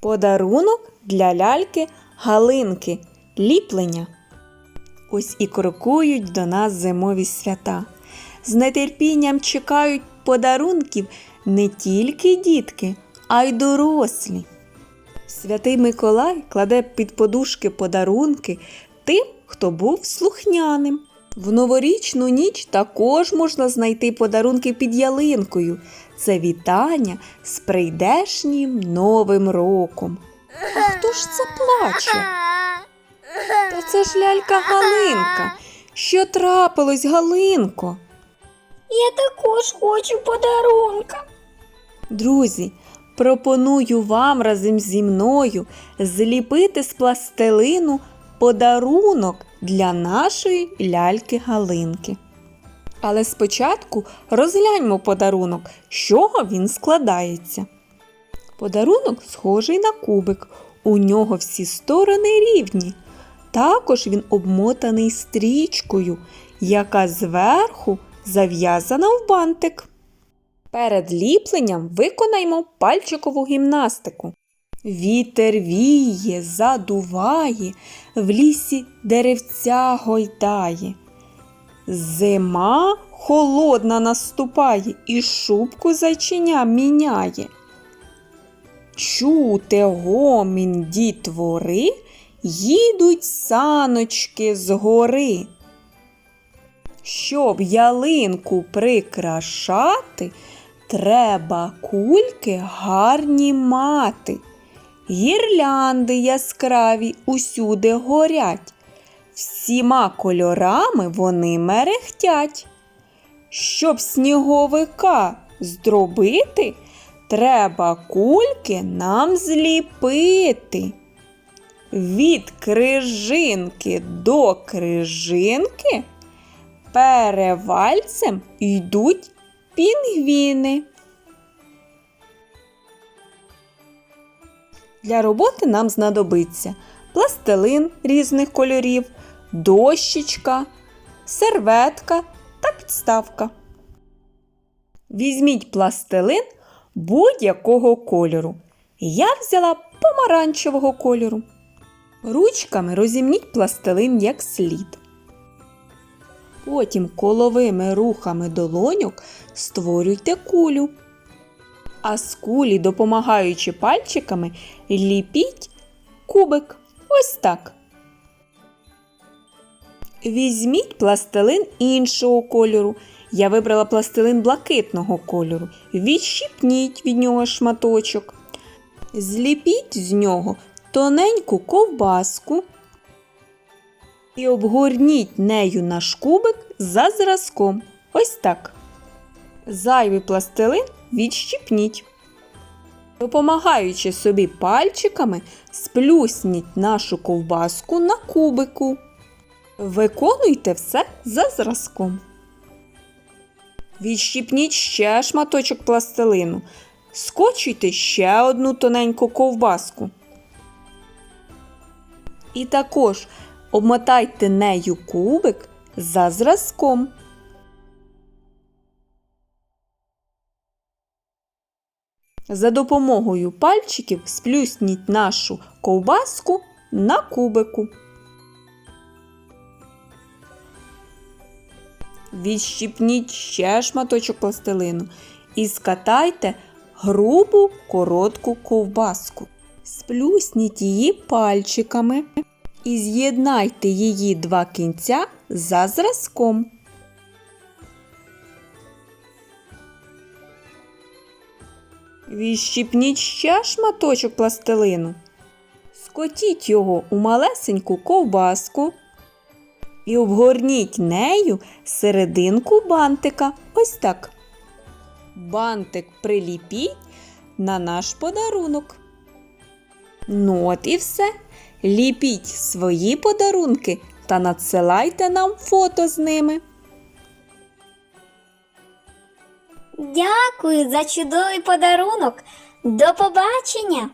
Подарунок для ляльки Галинки. Ліплення. Ось і крокують до нас зимові свята. З нетерпінням чекають подарунків не тільки дітки, а й дорослі. Святий Миколай кладе під подушки подарунки тим, хто був слухняним. В новорічну ніч також можна знайти подарунки під ялинкою. Це вітання з прийдешнім новим роком. А хто ж це плаче? Та це ж лялька Галинка. Що трапилось, Галинко? Я також хочу подарунка. Друзі, пропоную вам разом зі мною зліпити з пластилину подарунок для нашої ляльки Галинки. Але спочатку розгляньмо подарунок, з чого він складається. Подарунок схожий на кубик. У нього всі сторони рівні. Також він обмотаний стрічкою, яка зверху зав'язана в бантик. Перед ліпленням виконаймо пальчикову гімнастику. Вітер віє, задуває, в лісі деревця гойдає. Зима холодна наступає і шубку зайчиня міняє. Чути гомін дітвори, їдуть саночки з гори. Щоб ялинку прикрашати, треба кульки гарні мати. Гірлянди яскраві усюди горять. Всіма кольорами вони мерехтять. Щоб сніговика зробити, треба кульки нам зліпити. Від крижинки до крижинки перевальцем йдуть пінгвіни. Для роботи нам знадобиться пластилин різних кольорів, дощечка, серветка та підставка. Візьміть пластилин будь-якого кольору. Я взяла помаранчевого кольору. Ручками розімніть пластилин як слід. Потім коловими рухами долоньок створюйте кулю. А з кулі, допомагаючи пальчиками, ліпіть кубик. Ось так. Візьміть пластилин іншого кольору. Я вибрала пластилин блакитного кольору. Відщипніть від нього шматочок. Зліпіть з нього тоненьку ковбаску і обгорніть нею наш кубик за зразком. Ось так. Зайвий пластилин відщипніть. Допомагаючи собі пальчиками, сплюсніть нашу ковбаску на кубику. Виконуйте все за зразком. Відщипніть ще шматочок пластилину. Скочуйте ще одну тоненьку ковбаску. І також обмотайте нею кубик за зразком. За допомогою пальчиків сплюсніть нашу ковбаску на кубику. Відщипніть ще шматочок пластилину і скатайте грубу коротку ковбаску. Сплюсніть її пальчиками і з'єднайте її два кінця за зразком. Відщипніть ще шматочок пластилину. Скотіть його у малесеньку ковбаску і обгорніть нею серединку бантика. Ось так. Бантик приліпіть на наш подарунок. Ну от і все. Ліпіть свої подарунки та надсилайте нам фото з ними. Дякую за чудовий подарунок. До побачення!